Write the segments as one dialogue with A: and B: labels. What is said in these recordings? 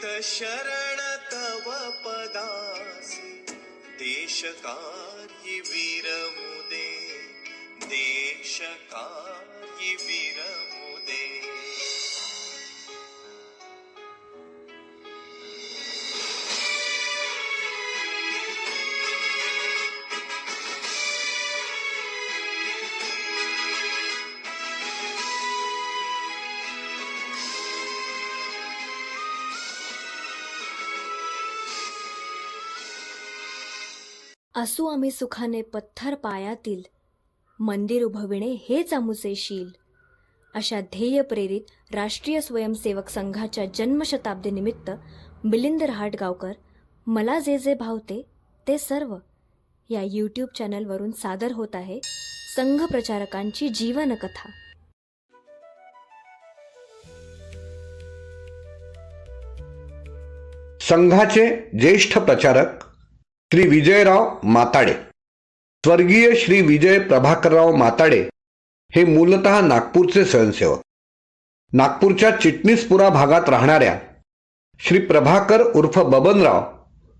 A: प्रीत शरण तव पदासी। देश कार्य विरमुदे। देश कार्य
B: असू आम्ही सुखाने पत्थर पायातील मंदिर उभविणे हेच आमुचे शील. अशा ध्येय प्रेरित राष्ट्रीय स्वयंसेवक संघाच्या जन्मशताब्दीनिमित्त मिलिंद रहाटगावकर मला जे जे भावते ते सर्व या यूट्यूब चॅनलवरून सादर होत आहे संघ प्रचारकांची जीवनकथा.
C: संघाचे ज्येष्ठ प्रचारक श्री विजयराव माताडे. स्वर्गीय श्री विजय प्रभाकरराव माताडे हे मूलतः नागपूरचे स्वयंसेवक. नागपूरच्या चिटणीसपुरा भागात राहणाऱ्या श्री प्रभाकर उर्फ बबनराव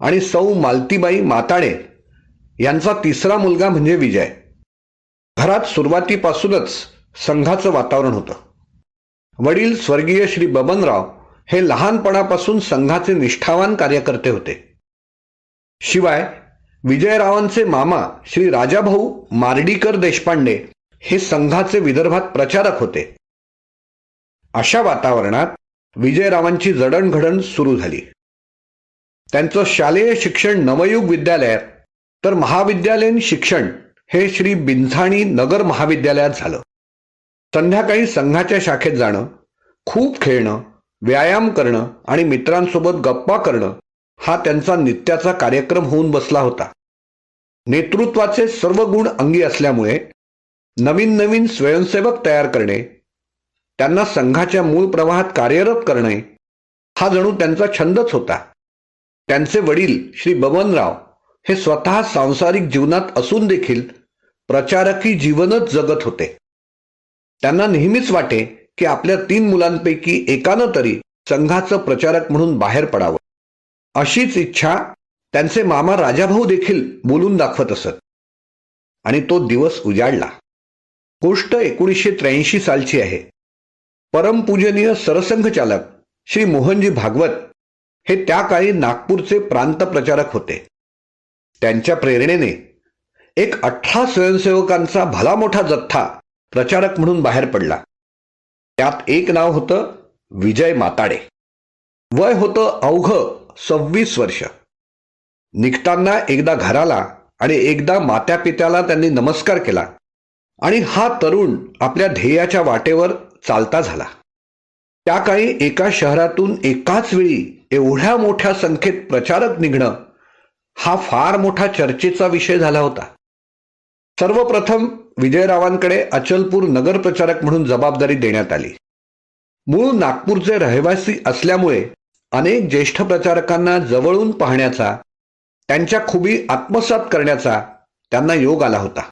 C: आणि सौ मालतीबाई माताडे यांचा तिसरा मुलगा म्हणजे विजय. घरात सुरुवातीपासूनच संघाचं वातावरण होतं. वडील स्वर्गीय श्री बबनराव हे लहानपणापासून संघाचे निष्ठावान कार्यकर्ते होते. शिवाय विजयरावांचे मामा श्री राजाभाऊ मार्डीकर देशपांडे हे संघाचे विदर्भात प्रचारक होते. अशा वातावरणात विजयरावांची जडणघडण सुरू झाली. त्यांचं शालेय शिक्षण नवयुग विद्यालयात तर महाविद्यालयीन शिक्षण हे श्री बिंझाणी नगर महाविद्यालयात झालं. संध्याकाळी संघाच्या शाखेत जाणं खूप खेळणं व्यायाम करणं आणि मित्रांसोबत गप्पा करणं हा त्यांचा नित्याचा कार्यक्रम होऊन बसला होता. नेतृत्वाचे सर्व गुण अंगी असल्यामुळे नवीन नवीन स्वयंसेवक तयार करणे त्यांना संघाच्या मूळ प्रवाहात कार्यरत करणे हा जणू त्यांचा छंदच होता. त्यांचे वडील श्री बबनराव हे स्वतः सांसारिक जीवनात असून देखील प्रचारकी जीवनच जगत होते. त्यांना नेहमीच वाटे की आपल्या तीन मुलांपैकी एकानं तरी संघाचं प्रचारक म्हणून बाहेर पडावं. अशीच इच्छा त्यांचे मामा राजाभाऊ देखील बोलून दाखवत असत. आणि तो दिवस उजाडला. गोष्ट एकोणीसशे त्र्याऐंशी सालची आहे. परमपूजनीय सरसंघचालक श्री मोहनजी भागवत हे त्या काळी नागपूरचे प्रांत प्रचारक होते. त्यांच्या प्रेरणेने एक अठरा स्वयंसेवकांचा भला मोठा जथ्था प्रचारक म्हणून बाहेर पडला. त्यात एक नाव होतं विजय माताडे. वय होतं अवघ सव्वीस वर्ष. निघताना एकदा घराला आणि एकदा मात्या पित्याला त्यांनी नमस्कार केला आणि हा तरुण आपल्या ध्येयाच्या वाटेवर चालता झाला. त्या काळी एका शहरातून एकाच वेळी एवढ्या मोठ्या संख्येत प्रचारक निघणं हा फार मोठा चर्चेचा विषय झाला होता. सर्वप्रथम विजयरावांकडे अचलपूर नगर प्रचारक म्हणून जबाबदारी देण्यात आली. मूळ नागपूरचे रहिवासी असल्यामुळे अनेक ज्येष्ठ प्रचारकांना जवळून पाहण्याचा त्यांच्या खुबी आत्मसात करण्याचा त्यांना योग आला होता.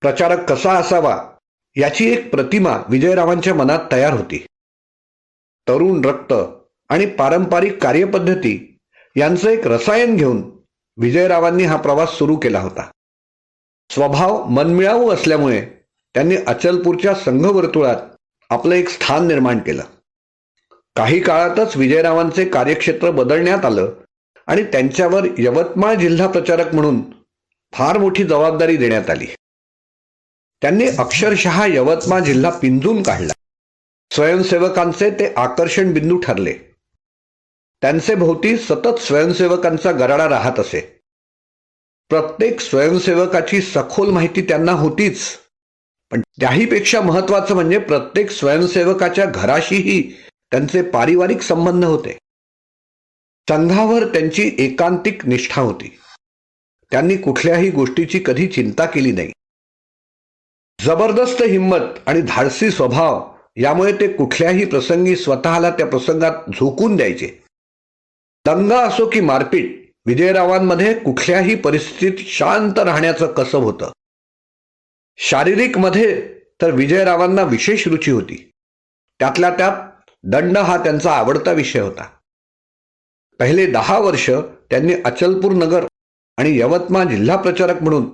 C: प्रचारक कसा असावा याची एक प्रतिमा विजयरावांच्या मनात तयार होती. तरुण रक्त आणि पारंपरिक कार्यपद्धती यांचं एक रसायन घेऊन विजयरावांनी हा प्रवास सुरू केला होता. स्वभाव मनमिळावू असल्यामुळे त्यांनी अचलपूरच्या संघवर्तुळात आपलं एक स्थान निर्माण केलं. काही काळातच विजयरावांचे कार्यक्षेत्र बदलण्यात आलं आणि त्यांच्यावर यवतमाळ जिल्हा प्रचारक म्हणून फार मोठी जबाबदारी देण्यात आली. त्यांनी अक्षरशः यवतमाळ जिल्हा पिंजून काढला. स्वयंसेवकांचे ते आकर्षण बिंदू ठरले. त्यांचे भोवती सतत स्वयंसेवकांचा गराडा राहत असे. प्रत्येक स्वयंसेवकाची सखोल माहिती त्यांना होतीच. पण त्याहीपेक्षा महत्वाचं म्हणजे प्रत्येक स्वयंसेवकाच्या घराशीही त्यांचे पारिवारिक संबंध होते. संघावर त्यांची एकांतिक निष्ठा होती. त्यांनी कुठल्याही गोष्टीची कधी चिंता केली नाही. जबरदस्त हिंमत आणि धाडसी स्वभाव यामुळे ते कुठल्याही प्रसंगी स्वतःला त्या प्रसंगात झोकून द्यायचे. दंगा असो की मारपीट विजयरावांमध्ये कुठल्याही परिस्थितीत शांत राहण्याचं कसब होतं. शारीरिकमध्ये तर विजयरावांना विशेष रुची होती. त्यातल्या त्यात दंड हा त्यांचा आवडता विषय होता. पहिले दहा वर्ष त्यांनी अचलपूर नगर आणि यवतमाळ जिल्हा प्रचारक म्हणून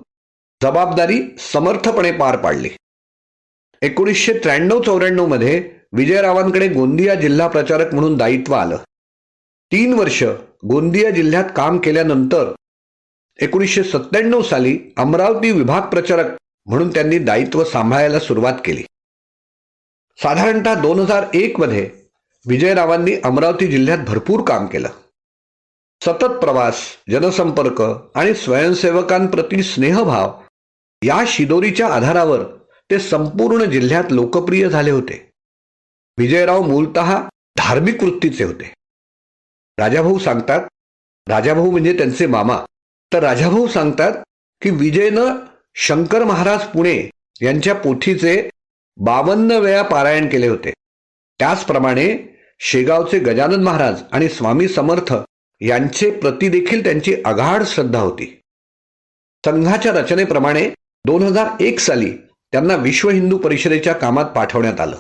C: जबाबदारी समर्थपणे पार पाडली. एकोणीसशे त्र्याण्णव चौऱ्याण्णवमध्ये विजयरावांकडे गोंदिया जिल्हा प्रचारक म्हणून दायित्व आलं. तीन वर्ष गोंदिया जिल्ह्यात काम केल्यानंतर एकोणीसशे सत्त्याण्णव साली अमरावती विभाग प्रचारक म्हणून त्यांनी दायित्व सांभाळायला सुरुवात केली. साधारणतः दोन हजार एक मध्ये विजयरावांनी अमरावती जिल्ह्यात भरपूर काम केलं. सतत प्रवास जनसंपर्क आणि स्वयंसेवकांप्रती स्नेहभाव या शिदोरीच्या आधारावर ते संपूर्ण जिल्ह्यात लोकप्रिय झाले होते. विजयराव मूलतः धार्मिक वृत्तीचे होते. राजाभाऊ सांगतात राजाभाऊ म्हणजे त्यांचे मामा. तर राजाभाऊ सांगतात की विजयनं शंकर महाराज पुणे यांच्या पोथीचे बावन्न वेळा पारायण केले होते. त्याचप्रमाणे शेगावचे गजानन महाराज आणि स्वामी समर्थ यांचे प्रती देखील त्यांची अगाढ श्रद्धा होती. संघाच्या रचनेप्रमाणे दोन हजार एक साली त्यांना विश्व हिंदू परिषदेच्या कामात पाठवण्यात आलं.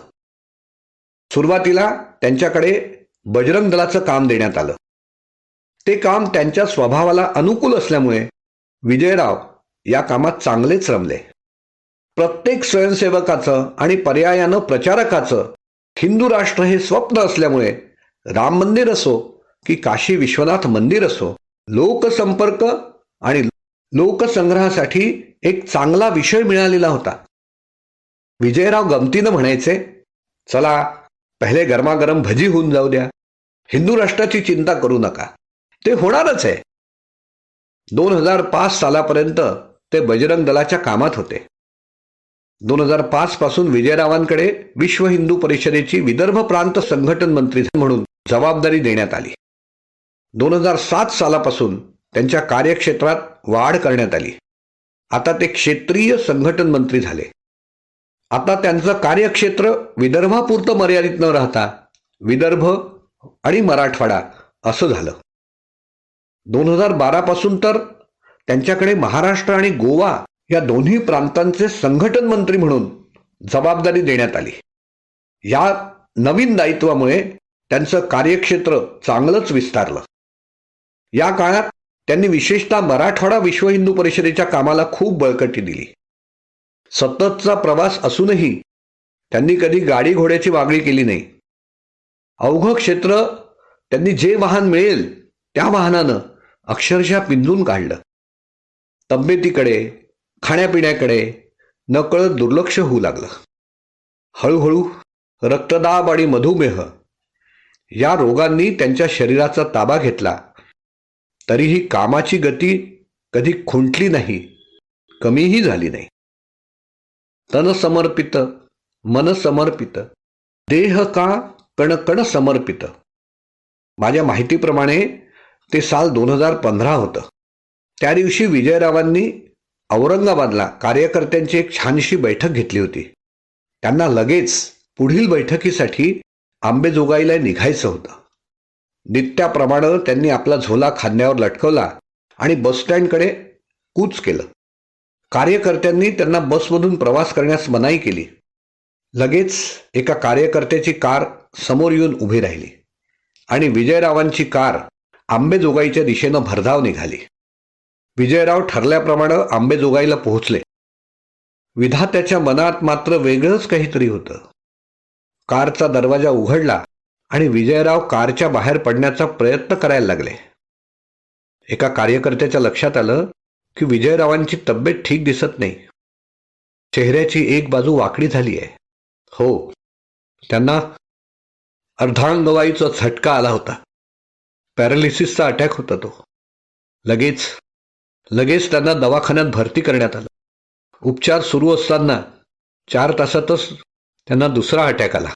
C: सुरुवातीला त्यांच्याकडे बजरंग दलाचं काम देण्यात आलं. ते काम त्यांच्या स्वभावाला अनुकूल असल्यामुळे विजयराव या कामात चांगलेच रमले. प्रत्येक स्वयंसेवकाचं आणि पर्यायानं प्रचारकाचं हिंदू राष्ट्र हे स्वप्न असल्यामुळे राम मंदिर असो की काशी विश्वनाथ मंदिर असो लोकसंपर्क आणि लोकसंग्रहासाठी एक चांगला विषय मिळालेला होता. विजयराव गमतीनं म्हणायचे चला पहिले गरमागरम भजी होऊन जाऊ द्या. हिंदू राष्ट्राची चिंता करू नका. ते होणारच आहे. दोन हजार पाच सालापर्यंत ते बजरंग दलाच्या कामात होते. दोन हजार पाच पासून विजयरावांकडे विश्व हिंदू परिषदेची विदर्भ प्रांत संघटन मंत्री म्हणून जबाबदारी देण्यात आली. दोन हजार सात सालापासून त्यांच्या कार्यक्षेत्रात वाढ करण्यात आली. आता ते क्षेत्रीय संघटन मंत्री झाले. आता त्यांचं कार्यक्षेत्र विदर्भापुरतं मर्यादित न राहता विदर्भ आणि मराठवाडा असं झालं. दोन हजार बारापासून तर त्यांच्याकडे महाराष्ट्र आणि गोवा या दोन्ही प्रांतांचे संघटन मंत्री म्हणून जबाबदारी देण्यात आली. या नवीन दायित्वामुळे त्यांचं कार्यक्षेत्र चांगलंच विस्तारलं. या काळात त्यांनी विशेषतः मराठवाडा विश्व हिंदू परिषदेच्या कामाला खूप बळकटी दिली. सततचा प्रवास असूनही त्यांनी कधी गाडी घोड्याची वागणी केली नाही. अवघं क्षेत्र त्यांनी जे वाहन मिळेल त्या वाहनानं अक्षरशः पिंजून काढलं. तब्येतीकडे खाण्यापिण्याकडे नकळत दुर्लक्ष होऊ लागलं. हळूहळू रक्तदाब आणि मधुमेह या रोगांनी त्यांच्या शरीराचा ताबा घेतला. तरीही कामाची गती कधी खुंटली नाही कमीही झाली नाही. तनसमर्पित समर्पित मन समर्पित देह का कणकण समर्पित? माझ्या माहितीप्रमाणे ते साल दोन हजार पंधरा होतं. त्या दिवशी विजयरावांनी औरंगाबादला कार्यकर्त्यांची एक छानशी बैठक घेतली होती. त्यांना लगेच पुढील बैठकीसाठी आंबेजोगाईला निघायचं होतं. नित्याप्रमाणे त्यांनी आपला झोला खांद्यावर लटकवला आणि बसस्टँडकडे कूच केलं. कार्यकर्त्यांनी त्यांना बसमधून प्रवास करण्यास मनाई केली. लगेच एका कार्यकर्त्याची कार समोर येऊन उभी राहिली आणि विजयरावांची कार आंबेजोगाईच्या दिशेनं भरधाव निघाली. विजयराव ठरल्याप्रमाणे आंबेजोगाईला पोहोचले. विधात्याच्या मनात मात्र वेगळंच काहीतरी होतं. कारचा दरवाजा उघडला आणि विजयराव कारच्या बाहेर पडण्याचा प्रयत्न करायला लागले. एका कार्यकर्त्याच्या लक्षात आलं की विजयरावांची तब्येत ठीक दिसत नाही. चेहऱ्याची एक बाजू वाकडी झाली आहे. हो त्यांना अर्धांगवाईचा झटका आला होता. पॅरालिसिसचा अटॅक होता तो. लगेच लगेच त्यांना दवाखान्यात भरती करण्यात आलं. उपचार सुरू असताना चार तासातच त्यांना दुसरा अटॅक आला.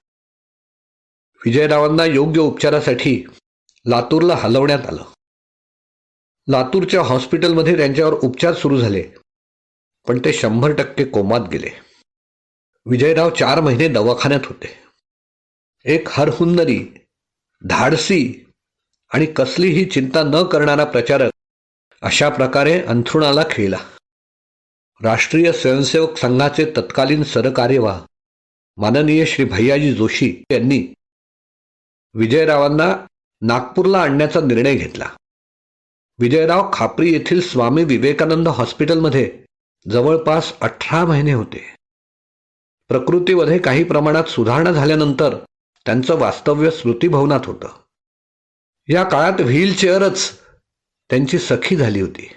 C: विजयरावांना योग्य उपचारासाठी लातूरला हलवण्यात आलं. लातूरच्या हॉस्पिटलमध्ये त्यांच्यावर उपचार सुरू झाले पण ते शंभर टक्के कोमात गेले. विजयराव चार महिने दवाखान्यात होते. एक हरहुन्नरी धाडसी आणि कसलीही चिंता न करणारा प्रचारक अशा प्रकारे अंथरुणाला खेळला. राष्ट्रीय स्वयंसेवक संघाचे तत्कालीन सरकार्यवाह माननीय श्री भैयाजी जोशी यांनी विजयरावांना नागपूरला आणण्याचा निर्णय घेतला. विजयराव खापरी येथील स्वामी विवेकानंद हॉस्पिटलमध्ये जवळपास अठरा महिने होते. प्रकृतीमध्ये काही प्रमाणात सुधारणा झाल्यानंतर त्यांचं वास्तव्य स्मृतीभवनात होतं. या काळात व्हीलचेअरच त्यांची सखी झाली होती.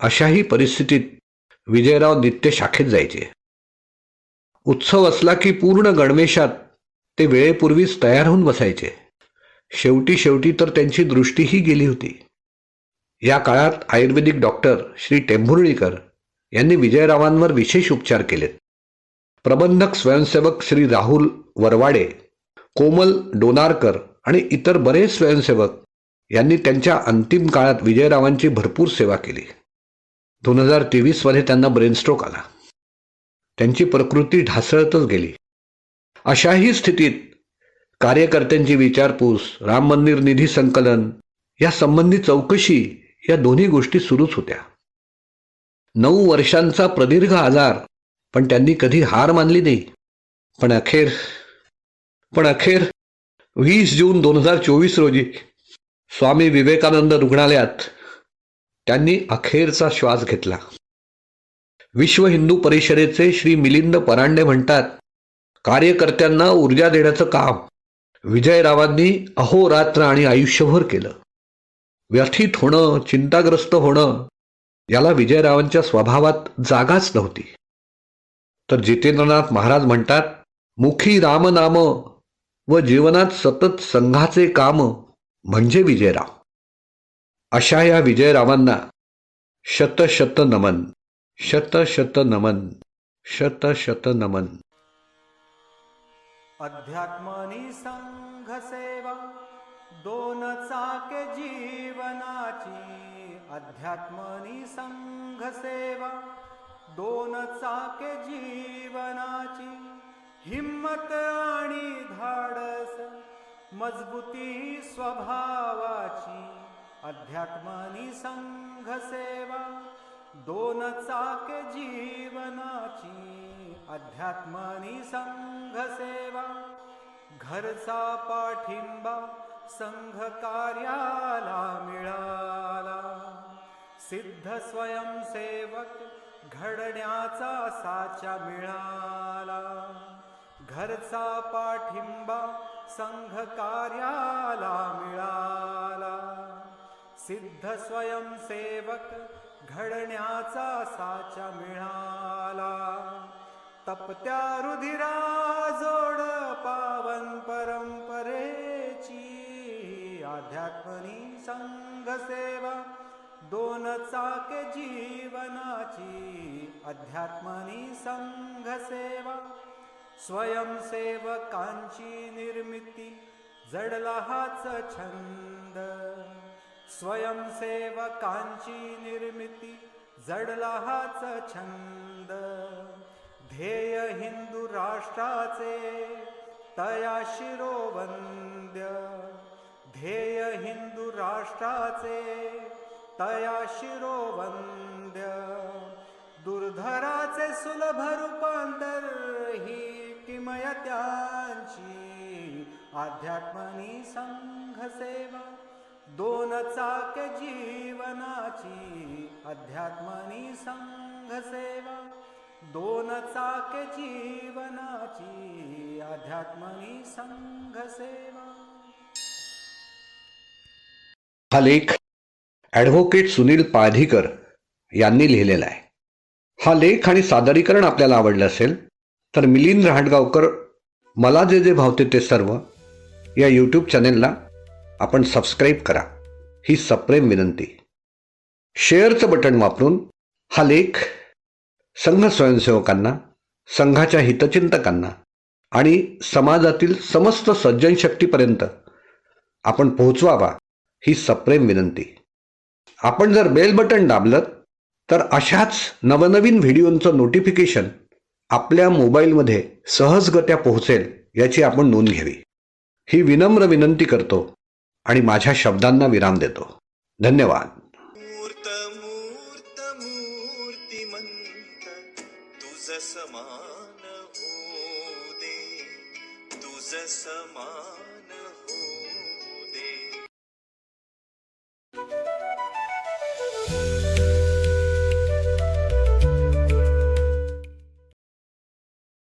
C: अशाही परिस्थितीत विजयराव नित्य शाखेत जायचे. उत्सव असला की पूर्ण गणवेशात ते वेळेपूर्वीच तयार होऊन बसायचे. शेवटी शेवटी तर त्यांची दृष्टीही गेली होती. या काळात आयुर्वेदिक डॉक्टर श्री टेंभुर्णीकर यांनी विजयरावांवर विशेष उपचार केलेत. प्रबंधक स्वयंसेवक श्री राहुल वरवाडे कोमल डोनारकर आणि इतर बरेच स्वयंसेवक यांनी त्यांच्या अंतिम काळात विजयरावांची भरपूर सेवा केली. दोन हजार तेवीसमध्ये त्यांना ब्रेनस्ट्रोक आला. त्यांची प्रकृती ढासळतच गेली. अशाही स्थितीत कार्यकर्त्यांची विचारपूस राम मंदिर निधी संकलन या संबंधी चौकशी या दोन्ही गोष्टी सुरूच होत्या. नऊ वर्षांचा प्रदीर्घ आजार पण त्यांनी कधी हार मानली नाही. पण अखेर पण अखेर वीस जून दोन हजार चोवीस रोजी स्वामी विवेकानंद रुग्णालयात त्यांनी अखेरचा श्वास घेतला. विश्व हिंदू परिषदेचे श्री मिलिंद परांडे म्हणतात कार्यकर्त्यांना ऊर्जा देण्याचं काम. विजयरावांनी अहोरात्र आणि आयुष्यभर केलं. व्यथित होणं चिंताग्रस्त होणं याला विजयरावांच्या स्वभावात जागाच नव्हती. तर जितेंद्रनाथ महाराज म्हणतात मुखी रामनाम व जीवनात सतत संघाचे काम म्हणजे विजयराव. अशा या विजयरावांना शत शत नमन शत शत नमन शत शत नमन.
D: अध्यात्मनी संघ सेवा दोन चाके जीवनाची. अध्यात्मनी संघ सेवा दोन चाके जीवनाची. हिम्मत आणि धाडस मजबूती स्वभावाची अध्यात्मनी संघ सेवा दोन चाके जीवनाची अध्यात्मनी संघ सेवा घरचा पाठिंबा संघ कार्याला मिळाला. सिद्ध स्वयंसेवक घडण्याचा साचा मिळाला. घरचा पाठिंबा संघ कार्याला मिळाला. सिद्ध स्वयंसेवक घडण्याचा साचा मिळाला. तपत्या रुधिरा जोड पावन परंपरेची आध्यात्मनी संघ सेवा. दोन चाके जीवनाची अध्यात्मनी संघ सेवा. स्वयंसेवकांची निर्मिती जडला हाच छंद. स्वयंसेवकांची निर्मिती जडला हाच छंद. ध्येय हिंदू राष्ट्राचे तया शिरोवंद्य. ध्येय हिंदू राष्ट्राचे तया शिरोवंद्य. दुर्धराचे सुलभ रूपांतर ही किमय त्यांची आध्यात्मनी संघ सेवा. दोन चाक जीवनाची अध्यात्मनी संघ सेवा. दोन चाक जीवनाची अध्यात्मनी संघ सेवा.
C: हा लेख ॲडव्होकेट सुनील पाधीकर यांनी लिहिलेला आहे. हा लेख आणि सादरीकरण आपल्याला आवडलं असेल तर मिलिंद रहाटगावकर मला जे जे भावते ते सर्व या यूट्यूब चॅनेलला आपण सबस्क्राईब करा. ही सप्रेम विनंती. शेअरचं बटन वापरून हा लेख संघ स्वयंसेवकांना संघाच्या हितचिंतकांना आणि समाजातील समस्त सज्जन शक्तीपर्यंत आपण पोहोचवावा ही सप्रेम विनंती. आपण जर बेल बटन दाबलं तर अशाच नवनवीन व्हिडिओंचं नोटिफिकेशन आपल्या मोबाईलमध्ये सहजगत्या पोहोचेल याची आपण नोंद घ्यावी. ही विनम्र विनंती करतो आणि माझ्या शब्दांना विराम देतो. धन्यवाद.